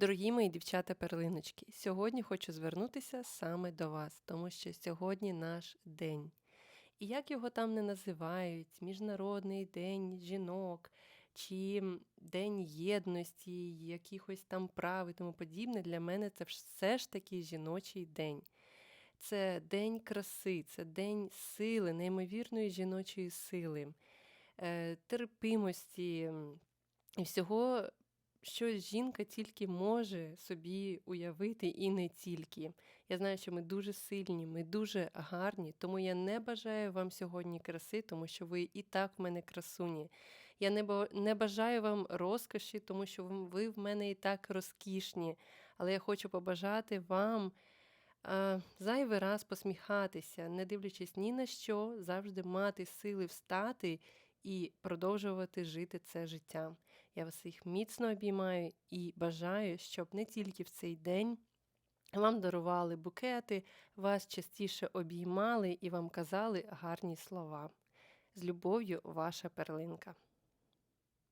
Дорогі мої дівчата-перлиночки, сьогодні хочу звернутися саме до вас, тому що сьогодні наш день. І як його там не називають, Міжнародний день жінок, чи День єдності, якихось там прав і тому подібне, для мене це все ж таки жіночий день. Це день краси, це день сили, неймовірної жіночої сили, е, терпимості і всього, що жінка тільки може собі уявити, і не тільки. Я знаю, що ми дуже сильні, ми дуже гарні, тому я не бажаю вам сьогодні краси, тому що ви і так в мене красуні. Я не, ба- бажаю вам розкоші, тому що ви в мене і так розкішні. Але я хочу побажати вам зайвий раз посміхатися, не дивлячись ні на що, завжди мати сили встати і продовжувати жити це життя. Я вас їх міцно обіймаю і бажаю, щоб не тільки в цей день вам дарували букети, вас частіше обіймали і вам казали гарні слова. З любов'ю, ваша перлинка.